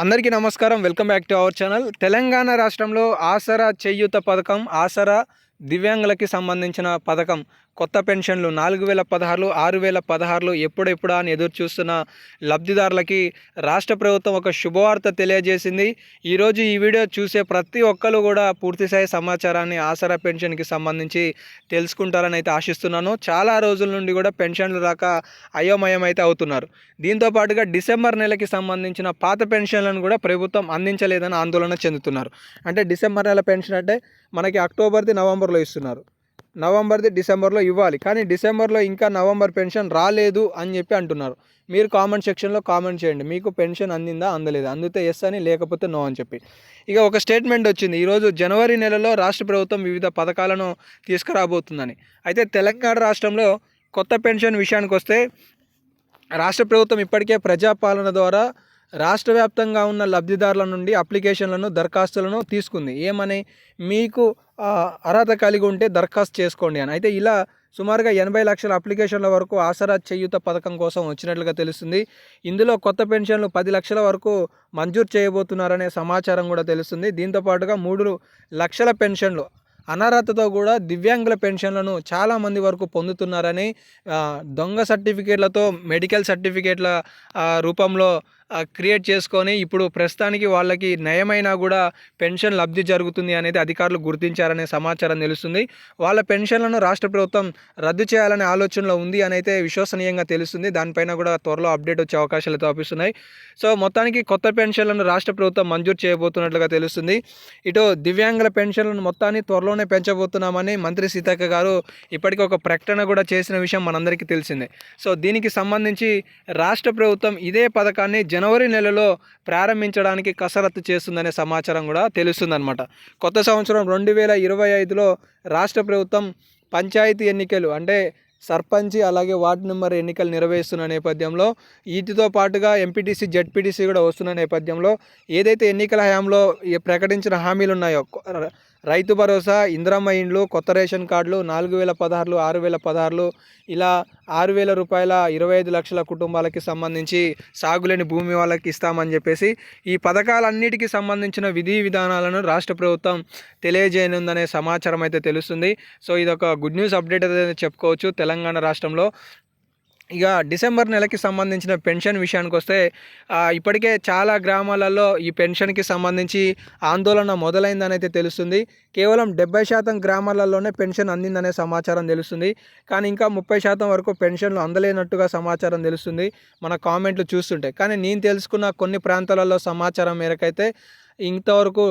అందరికీ నమస్కారం. Welcome back to our channel. Telangana రాష్ట్రంలో ఆసరా చేయూత పథకం ఆసరా దివ్యాంగులకి సంబంధించిన పథకం. కొత్త పెన్షన్లు నాలుగు వేల పదహారులు ఆరు వేల పదహారులు ఎప్పుడెప్పుడా అని ఎదురు చూస్తున్న లబ్ధిదారులకి రాష్ట్ర ప్రభుత్వం ఒక శుభవార్త తెలియజేసింది. ఈరోజు ఈ వీడియో చూసే ప్రతి ఒక్కరు కూడా పూర్తిస్థాయి సమాచారాన్ని ఆసరా పెన్షన్కి సంబంధించి తెలుసుకుంటారని అయితే ఆశిస్తున్నాను. చాలా రోజుల నుండి కూడా పెన్షన్లు రాక అయోమయం అయితే అవుతున్నారు. దీంతో పాటుగా డిసెంబర్ నెలకి సంబంధించిన పాత పెన్షన్లను కూడా ప్రభుత్వం అందించలేదని ఆందోళన చెందుతున్నారు. అంటే డిసెంబర్ నెల పెన్షన్ అంటే మనకి అక్టోబర్ది డిసెంబర్లో ఇస్తున్నారు. నవంబర్ది డిసెంబర్లో ఇవ్వాలి. కానీ డిసెంబర్లో ఇంకా నవంబర్ పెన్షన్ రాలేదు అని చెప్పి అంటున్నారు. మీరు కామెంట్ సెక్షన్లో కామెంట్ చేయండి. మీకు పెన్షన్ అందిందా అందలేదా? అందితే ఎస్ అని లేకపోతే నో అని చెప్పి. ఇక ఒక స్టేట్మెంట్ వచ్చింది. ఈరోజు జనవరి నెలలో రాష్ట్ర ప్రభుత్వం వివిధ పథకాలను తీసుకురాబోతుందని. అయితే తెలంగాణ రాష్ట్రంలో కొత్త పెన్షన్ విషయానికి వస్తే రాష్ట్ర ప్రభుత్వం ఇప్పటికే ప్రజాపాలన ద్వారా రాష్ట్ర వ్యాప్తంగా ఉన్న లబ్ధిదారుల నుండి అప్లికేషన్లను దరఖాస్తులను తీసుకుంది. ఏమని? మీకు అర్హత కలిగి ఉంటే దరఖాస్తు చేసుకోండి అని. అయితే ఇలా సుమారుగా ఎనభై లక్షల అప్లికేషన్ల వరకు ఆసరా చేయూత పథకం కోసం వచ్చినట్లుగా తెలుస్తుంది. ఇందులో కొత్త పెన్షన్లు పది లక్షల వరకు మంజూరు చేయబోతున్నారనే సమాచారం కూడా తెలుస్తుంది. దీంతో పాటుగా మూడు లక్షల పెన్షన్లు అనర్హతతో కూడా దివ్యాంగుల పెన్షన్లను చాలామంది వరకు పొందుతున్నారని దొంగ సర్టిఫికేట్లతో మెడికల్ సర్టిఫికేట్ల రూపంలో క్రియేట్ చేసుకొని ఇప్పుడు ప్రస్తుతానికి వాళ్ళకి నయమైనా కూడా పెన్షన్ లబ్ధి జరుగుతుంది అనేది అధికారులు గుర్తించారనే సమాచారం తెలుస్తుంది. వాళ్ళ పెన్షన్లను రాష్ట్ర ప్రభుత్వం రద్దు చేయాలనే ఆలోచనలో ఉంది అని అయితే విశ్వసనీయంగా తెలుస్తుంది. దానిపైన కూడా త్వరలో అప్డేట్ వచ్చే అవకాశాలు తప్పిస్తున్నాయి సో మొత్తానికి కొత్త పెన్షన్లను రాష్ట్ర ప్రభుత్వం మంజూరు చేయబోతున్నట్లుగా తెలుస్తుంది. ఇటు దివ్యాంగుల పెన్షన్లను మొత్తాన్ని త్వరలోనే పెంచబోతున్నామని మంత్రి సీతక్క గారు ఇప్పటికీ ఒక ప్రకటన కూడా చేసిన విషయం మనందరికీ తెలిసిందే. సో దీనికి సంబంధించి రాష్ట్ర ప్రభుత్వం ఇదే పథకాన్ని జనవరి నెలలో ప్రారంభించడానికి కసరత్తు చేస్తుందనే సమాచారం కూడా తెలుస్తుందన్నమాట. కొత్త సంవత్సరం రెండు వేల ఇరవై ఐదులో రాష్ట్ర ప్రభుత్వం పంచాయతీ ఎన్నికలు అంటే సర్పంచి అలాగే వార్డు నెంబర్ ఎన్నికలు నిర్వహిస్తున్న నేపథ్యంలో వీటితో పాటుగా ఎంపీటీసీ జెడ్పీటీసీ కూడా వస్తున్న నేపథ్యంలో ఏదైతే ఎన్నికల హయాంలో ప్రకటించిన హామీలు ఉన్నాయో రైతు భరోసా ఇందిరమ్మ ఇండ్లు కొత్త రేషన్ కార్డులు నాలుగు వేల పదహారులు ఆరు వేల పదహారులు ఇలా ఆరు వేల రూపాయల ఇరవై ఐదు లక్షల కుటుంబాలకి సంబంధించి సాగులేని భూమి వాళ్ళకి ఇస్తామని చెప్పేసి ఈ పథకాలన్నిటికీ సంబంధించిన విధి విధానాలను రాష్ట్ర ప్రభుత్వం తెలియజేయనుందనే సమాచారం అయితే తెలుస్తుంది. సో ఇది ఒక గుడ్ న్యూస్ అప్డేట్ అయితే చెప్పుకోవచ్చు. తెలంగాణ రాష్ట్రంలో ఇక డిసెంబర్ నెలకి సంబంధించిన పెన్షన్ విషయానికి వస్తే ఇప్పటికే చాలా గ్రామాలలో ఈ పెన్షన్కి సంబంధించి ఆందోళన మొదలైందని అయితే తెలుస్తుంది. కేవలం డెబ్బై శాతం గ్రామాలలోనే పెన్షన్ అందిందనే సమాచారం తెలుస్తుంది. కానీ ఇంకా ముప్పై శాతం వరకు పెన్షన్లు అందలేనట్టుగా సమాచారం తెలుస్తుంది. మన కామెంట్లు చూస్తుంటే. కానీ నేను తెలుసుకున్న కొన్ని ప్రాంతాలలో సమాచారం మేరకైతే ఇంతవరకు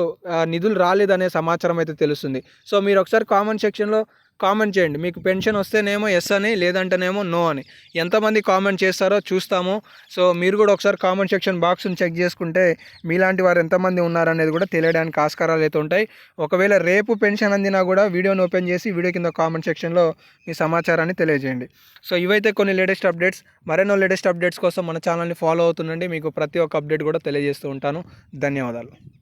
నిధులు రాలేదనే సమాచారం అయితే తెలుస్తుంది. సో మీరు ఒకసారి కామెంట్ సెక్షన్లో కామెంట్ చేయండి. మీకు పెన్షన్ వస్తేనేమో ఎస్ అని లేదంటేనేమో నో అని. ఎంతమంది కామెంట్ చేస్తారో చూస్తాము. సో మీరు కూడా ఒకసారి కామెంట్ సెక్షన్ బాక్స్ని చెక్ చేసుకుంటే మీలాంటి వారు ఎంతమంది ఉన్నారనేది కూడా తెలియడానికి ఆస్కారాలు అయితే ఉంటాయి. ఒకవేళ రేపు పెన్షన్ అందినా కూడా వీడియోని ఓపెన్ చేసి వీడియో కింద కామెంట్ సెక్షన్లో మీ సమాచారాన్ని తెలియజేయండి. సో ఇవైతే కొన్ని లేటెస్ట్ అప్డేట్స్. మరెన్నో లేటెస్ట్ అప్డేట్స్ కోసం మన ఛానల్ని ఫాలో అవుతుండండి. మీకు ప్రతి ఒక్క అప్డేట్ కూడా తెలియజేస్తూ ఉంటాను. ధన్యవాదాలు.